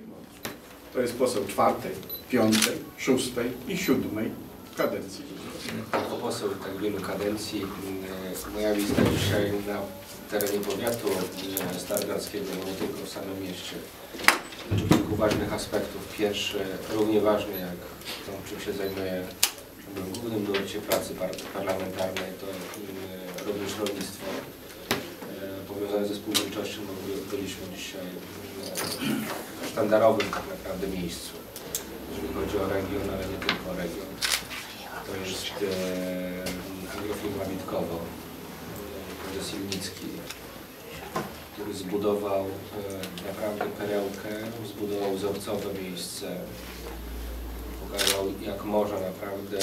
Sejmowej. To jest poseł czwartej, piątej, szóstej i siódmej kadencji. Jako poseł tak wielu kadencji, e, moja wizyta dzisiaj na terenie powiatu e, stargardzkiego, nie tylko w samym mieście, dotyczy kilku ważnych aspektów. Pierwszy, równie ważny jak to, czym się zajmuję w głównym nurcie pracy par parlamentarnej, to e, również rolnictwo e, powiązane ze spółdzielczością, bo byliśmy dzisiaj sztandarowym tak naprawdę miejscu, jeżeli chodzi o region, ale nie tylko o region. To jest e, agrofirma Witkowo, prezes który zbudował e, naprawdę perełkę, zbudował wzorcowe miejsce, pokazał jak można naprawdę,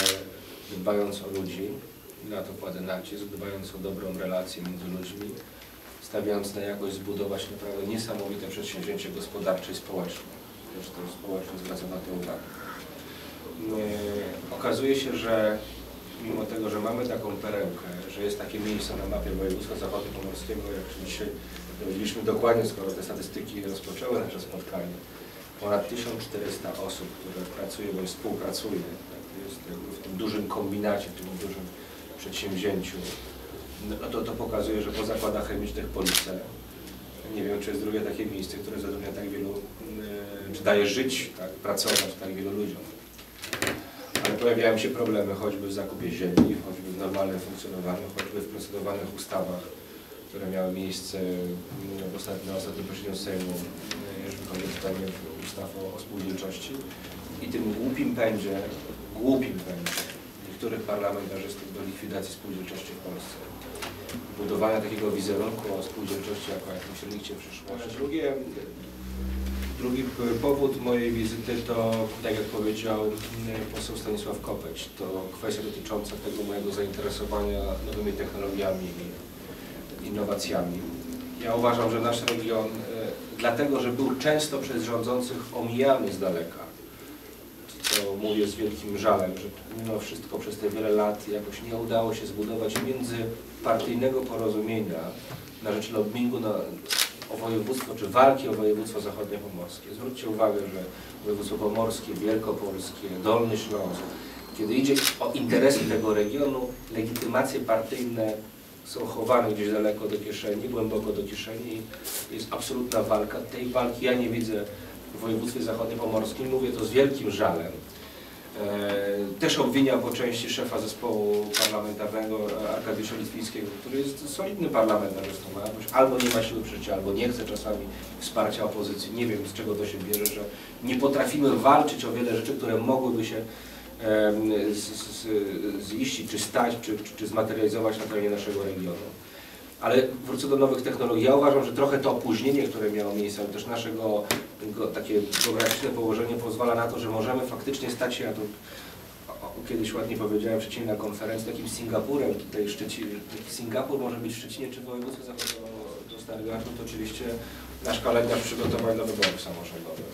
dbając o ludzi, na to kładę nacisk, dbając o dobrą relację między ludźmi, stawiając na jakość, zbudować naprawdę niesamowite przedsięwzięcie gospodarcze i społeczne. Zresztą społeczność zwraca na to uwagę. E, Okazuje się, że mimo tego, że mamy taką perełkę, że jest takie miejsce na mapie województwa zachodniopomorskiego, jak dzisiaj dowiedzieliśmy dokładnie, skoro te statystyki rozpoczęły nasze spotkanie, ponad 1400 osób, które pracuje bądź współpracuje tak, jest w tym dużym kombinacie, w tym dużym przedsięwzięciu, no to, to pokazuje, że po zakładach chemicznych Police, nie wiem, czy jest drugie takie miejsce, które zatrudnia tak wielu, e, czy daje żyć, tak, pracować tak wielu ludziom. Ale pojawiają się problemy choćby w zakupie ziemi, choćby w normalnym funkcjonowaniu, choćby w procedowanych ustawach, które miały miejsce mm, w ostatnim, na ostatnim posiedzeniu Sejmu, mm, jeżeli chodzi o pytanie ustaw o, o spółdzielczości. I tym głupim pędzie, głupim pędzie niektórych parlamentarzystów do likwidacji spółdzielczości w Polsce. Budowania takiego wizerunku o spółdzielczości jako jakimś relikcie przyszłości. Drugie, Drugi powód mojej wizyty to, tak jak powiedział mm, poseł Stanisław Kopeć, to kwestia dotycząca tego mojego zainteresowania nowymi technologiami i innowacjami. Ja uważam, że nasz region, e, dlatego że był często przez rządzących omijany z daleka, co mówię z wielkim żalem, że mimo wszystko przez te wiele lat jakoś nie udało się zbudować międzypartyjnego porozumienia na rzecz lobbingu na, o województwo, czy walki o województwo zachodniopomorskie. Zwróćcie uwagę, że województwo pomorskie, wielkopolskie, Dolny Śląsk, kiedy idzie o interesy tego regionu, legitymacje partyjne są chowane gdzieś daleko do kieszeni, głęboko do kieszeni. Jest absolutna walka. Tej walki ja nie widzę w województwie zachodniopomorskim. Mówię to z wielkim żalem. E, Też obwiniam po części szefa zespołu parlamentarnego Arkadiusza Litwińskiego, który jest solidnym parlamentarzystą, albo nie ma siły przyjścia, albo nie chce czasami wsparcia opozycji. Nie wiem z czego to się bierze, że nie potrafimy walczyć o wiele rzeczy, które mogłyby się ziścić, czy stać, czy, czy, czy zmaterializować na terenie naszego regionu. Ale wrócę do nowych technologii. Ja uważam, że trochę to opóźnienie, które miało miejsce, ale też naszego go, takie geograficzne położenie pozwala na to, że możemy faktycznie stać się, ja to kiedyś ładnie powiedziałem w Szczecinie na konferencji, takim Singapurem. Tutaj Szczecin, taki Singapur może być w Szczecinie czy w województwie Stargardu, to oczywiście nasz kalendarz przygotowań do wyborów samorządowych.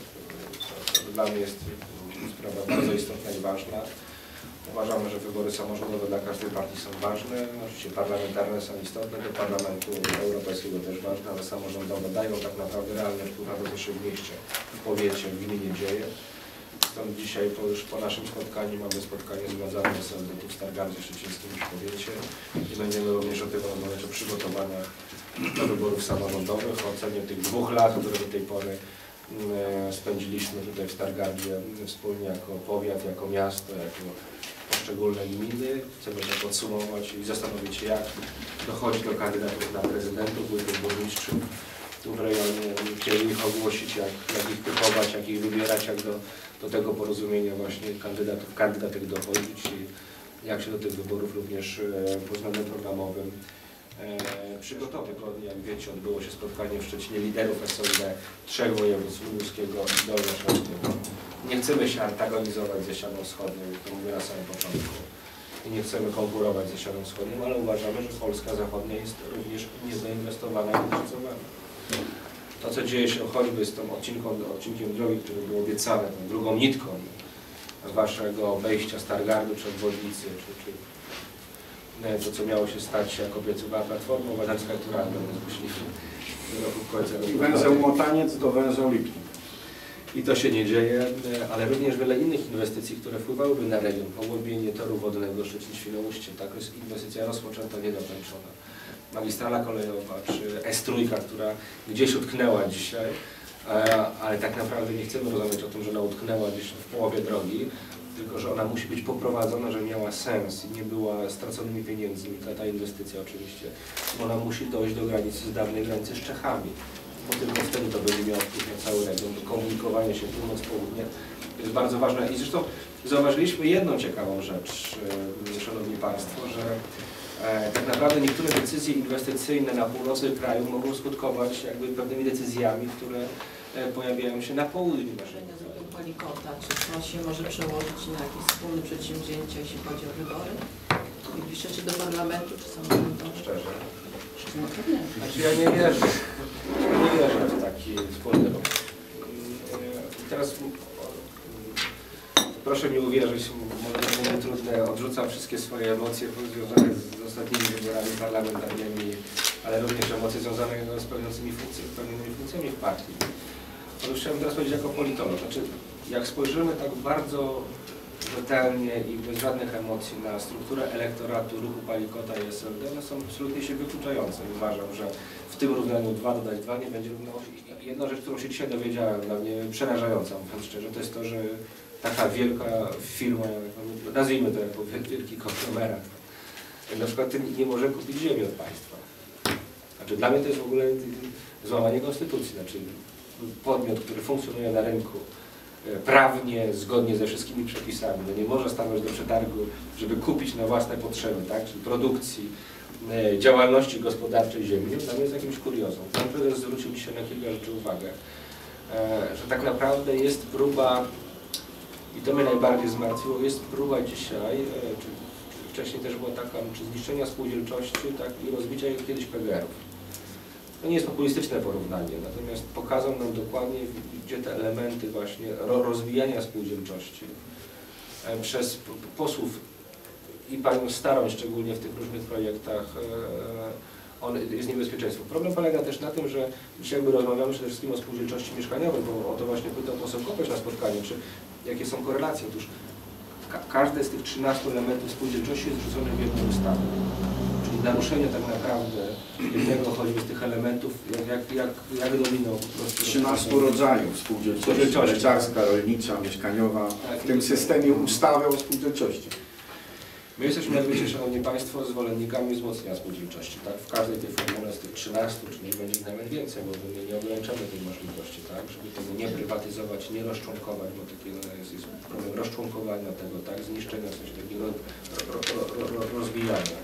To, to dla mnie jest sprawa bardzo istotna i ważna. Uważamy, że wybory samorządowe dla każdej partii są ważne. Oczywiście parlamentarne są istotne, do Parlamentu Europejskiego też ważne, ale samorządowe dają tak naprawdę realny wpływ na to, co się w mieście, w powiecie, w gminie dzieje. Stąd dzisiaj po, już po naszym spotkaniu mamy spotkanie z SLD w Stargardzie Szczecińskim w powiecie i będziemy również o tym rozmawiać o przygotowaniach do wyborów samorządowych, o ocenie tych dwóch lat, które do tej pory mm, spędziliśmy tutaj w Stargardzie wspólnie jako powiat, jako miasto, jako poszczególne gminy. Chcemy to podsumować i zastanowić się, jak dochodzi do kandydatów na prezydentów, wójtów, burmistrzów w rejonie. Chcieli ich ogłosić, jak, jak ich typować, jak ich wybierać, jak do, do tego porozumienia właśnie kandydatów, kandydatek dochodzić i jak się do tych wyborów również e, pod programowym e, przygotować. Jak wiecie, odbyło się spotkanie w Szczecinie liderów SLD trzech województw lubuskiego i dolnośląskiego. Nie chcemy się antagonizować ze ścianą wschodnią, to mówię na samym początku. I nie chcemy konkurować ze ścianą wschodnią, ale uważamy, że Polska Zachodnia jest również niezainwestowana i niedopracowana. To, co dzieje się choćby z tą odcinką, odcinkiem drogi, który był obiecany, tą drugą nitką waszego wejścia Stargardu czy obwodnicy, czy, czy to, co miało się stać, jak obiecywała Platforma Obywatelska, która będę zgłosili do roku końca. I węzeł Motaniec do węzeł Lipnik. I to się nie dzieje, e, ale również wiele innych inwestycji, które wpływałyby na region. Pogłębienie toru wodnego Szczecin-Świnoujście, tak, jest inwestycja rozpoczęta, niedokończona. Magistrala kolejowa, czy S3, która gdzieś utknęła dzisiaj, e, ale tak naprawdę nie chcemy rozmawiać o tym, że ona utknęła gdzieś w połowie drogi, tylko że ona musi być poprowadzona, żeby miała sens i nie była straconymi pieniędzmi, ta, ta inwestycja oczywiście, bo ona musi dojść do granicy, z dawnej granicy z Czechami, bo tylko wtedy to będzie miało wpływ na cały region, komunikowanie się północ-południe jest bardzo ważne i zresztą zauważyliśmy jedną ciekawą rzecz, e, Szanowni Państwo, że e, tak naprawdę niektóre decyzje inwestycyjne na północy kraju mogą skutkować jakby pewnymi decyzjami, które e, pojawiają się na południu naszego kraju. Palikota, czy to się może przełożyć na jakieś wspólne przedsięwzięcia, jeśli chodzi o wybory? Najbliższe czy do parlamentu, czy samorządowe? Szczerze. No pewnie. Znaczy ja nie wierzę, nie wierzę w taki wspólny ruch. I teraz mm, proszę mi uwierzyć, może to trudne, odrzucam wszystkie swoje emocje związane z ostatnimi wyborami parlamentarnymi, ale również emocje związane z pełniącymi funkcje, pełnionymi funkcjami w partii. Otóż chciałbym teraz powiedzieć jako politolog, znaczy jak spojrzymy tak bardzo rzetelnie i bez żadnych emocji na strukturę elektoratu ruchu Palikota i SLD, one są absolutnie się wykluczające. Uważam, że w tym równaniu 2 dodać 2 nie będzie równało się. Jedna rzecz, którą się dzisiaj dowiedziałem, dla mnie przerażająca, mówiąc szczerze, to jest to, że taka wielka firma, nazwijmy to jako wiel- wielki konglomerat, na przykład tym nie może kupić ziemi od państwa. Znaczy dla mnie to jest w ogóle złamanie konstytucji. Znaczy podmiot, który funkcjonuje na rynku e, prawnie, zgodnie ze wszystkimi przepisami, no nie może stanąć do przetargu, żeby kupić na własne potrzeby, tak, czyli produkcji, e, działalności gospodarczej ziemi, dla mnie jest jakimś kuriozą. Pan prezes zwrócił mi się na kilka rzeczy uwagę, e, że tak naprawdę jest próba, i to mnie najbardziej zmartwiło, jest próba dzisiaj, e, czy wcześniej też była taka, czy zniszczenia spółdzielczości, tak, i rozbicia kiedyś PGR-ów. To nie jest populistyczne porównanie, natomiast pokazał nam dokładnie, gdzie te elementy właśnie ro- rozwijania spółdzielczości e, przez posłów i panią Staroń, szczególnie w tych różnych projektach, e, on jest niebezpieczeństwo. Problem polega też na tym, że dzisiaj jakby rozmawiamy przede wszystkim o spółdzielczości mieszkaniowej, bo o to właśnie pytał poseł Kopeć na spotkaniu, czy jakie są korelacje. Otóż ka każde z tych 13 elementów spółdzielczości jest wrzucone w jedną ustawę. Czyli naruszenie tak naprawdę jednego choćby z tych elementów, jak, jak, jak, jak domino po prostu. 13 rodzajów spółdzielczości, Spółdzielczości. rolnicza, mieszkaniowa, Tak. w tym systemie ustawy o spółdzielczości. My jesteśmy, jak wiecie, Szanowni Państwo, zwolennikami wzmocnienia spółdzielczości, tak? W każdej tej formule z tych 13, czy nie będzie nawet więcej, bo my nie ograniczamy tej możliwości, tak? Żeby tego nie prywatyzować, nie rozczłonkować, bo takiego jest, jest problem rozczłonkowania tego, tak? Zniszczenia, w sensie takiego ro, ro, ro, ro, rozwijania.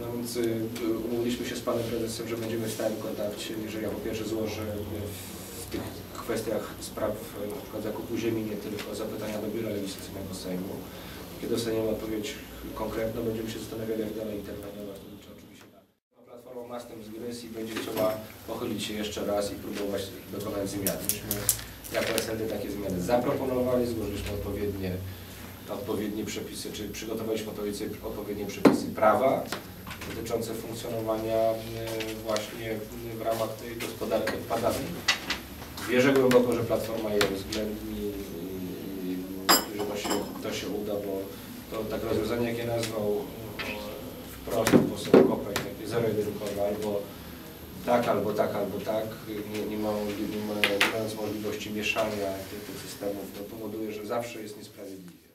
No więc y, umówiliśmy się z Panem Prezesem, że będziemy w stałym kontakcie, że ja po pierwsze złożę y, w tych kwestiach spraw y, na przykład zakupu ziemi, nie tylko zapytania do Biura Legislacyjnego Sejmu. Kiedy dostaniemy odpowiedź konkretną, będziemy się zastanawiali, jak dalej interweniować, to czy oczywiście tak. No, Platforma ma z i będzie chciała pochylić się jeszcze raz i próbować dokonać zmian. Myśmy jako SLD takie zmiany zaproponowali, złożyliśmy odpowiednie, odpowiednie przepisy, czy przygotowaliśmy odpowiednie, odpowiednie przepisy prawa dotyczące funkcjonowania e, właśnie w ramach tej gospodarki odpadami. Wierzę głęboko, że Platforma je uwzględni i, i że to się, to się uda, bo to tak rozwiązanie, jakie nazwał e, wprost poseł Kopek, takie zero-jedynkowe, albo tak, albo tak, albo tak, nie, nie, ma, nie, ma, nie mając możliwości mieszania tych, tych systemów, to powoduje, że zawsze jest niesprawiedliwe.